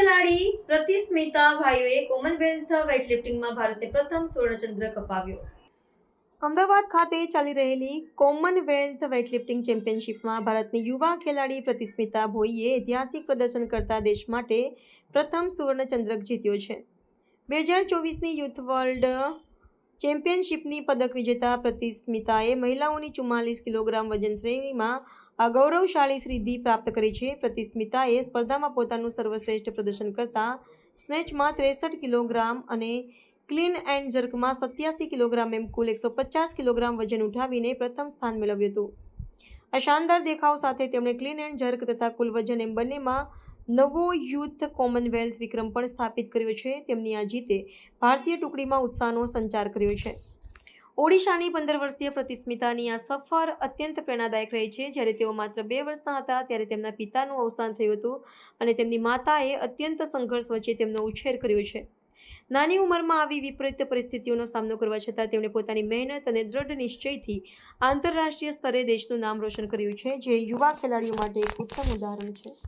ખેલાડીઓએ કોમનવેલ્થ વેઇટલિફ્ટિંગમાં ભારતે પ્રથમ સુવર્ણચંદ્રક અપાવ્યો અમદાવાદ ખાતે ચાલી રહેલી કોમનવેલ્થ વેઇટલિફ્ટિંગ ચેમ્પિયનશિપમાં ભારતની યુવા ખેલાડી પ્રતિસ્મિતા ભોઈએ ઐતિહાસિક પ્રદર્શન કરતા દેશ માટે પ્રથમ સુવર્ણચંદ્રક જીત્યો છે. બે હજાર ચોવીસની યુથ વર્લ્ડ ચેમ્પિયનશિપની પદક વિજેતા પ્રતિસ્મિતાએ મહિલાઓની ચુમ્માલીસ કિલોગ્રામ વજન શ્રેણીમાં આ ગૌરવશાળી સિદ્ધિ પ્રાપ્ત કરી છે. પ્રતિસ્મિતાએ સ્પર્ધામાં પોતાનું સર્વશ્રેષ્ઠ પ્રદર્શન કરતા સ્નેચમાં ત્રેસઠ કિલોગ્રામ અને ક્લીન એન્ડ જર્કમાં સત્યાસી કિલોગ્રામ એમ કુલ એકસો પચાસ કિલોગ્રામ વજન ઉઠાવીને પ્રથમ સ્થાન મેળવ્યું હતું. આ શાનદાર દેખાવ સાથે તેમણે ક્લીન એન્ડ જર્ક તથા કુલ વજન એમ બંનેમાં નવો યુથ કોમનવેલ્થ વિક્રમ પણ સ્થાપિત કર્યો છે. તેમની આ જીતે ભારતીય ટુકડીમાં ઉત્સાહનો સંચાર કર્યો છે. ઓડિશાની પંદર વર્ષીય પ્રતિસ્મિતાની આ સફર અત્યંત પ્રેરણાદાયક રહી છે. જ્યારે તેઓ માત્ર બે વર્ષના હતા, ત્યારે તેમના પિતાનું અવસાન થયું હતું અને તેમની માતાએ અત્યંત સંઘર્ષ વચ્ચે તેમનો ઉછેર કર્યો છે. નાની ઉંમરમાં આવી વિપરીત પરિસ્થિતિઓનો સામનો કરવા છતાં તેમણે પોતાની મહેનત અને દ્રઢ નિશ્ચયથી આંતરરાષ્ટ્રીય સ્તરે દેશનું નામ રોશન કર્યું છે, જે યુવા ખેલાડીઓ માટે એક ઉત્તમ ઉદાહરણ છે.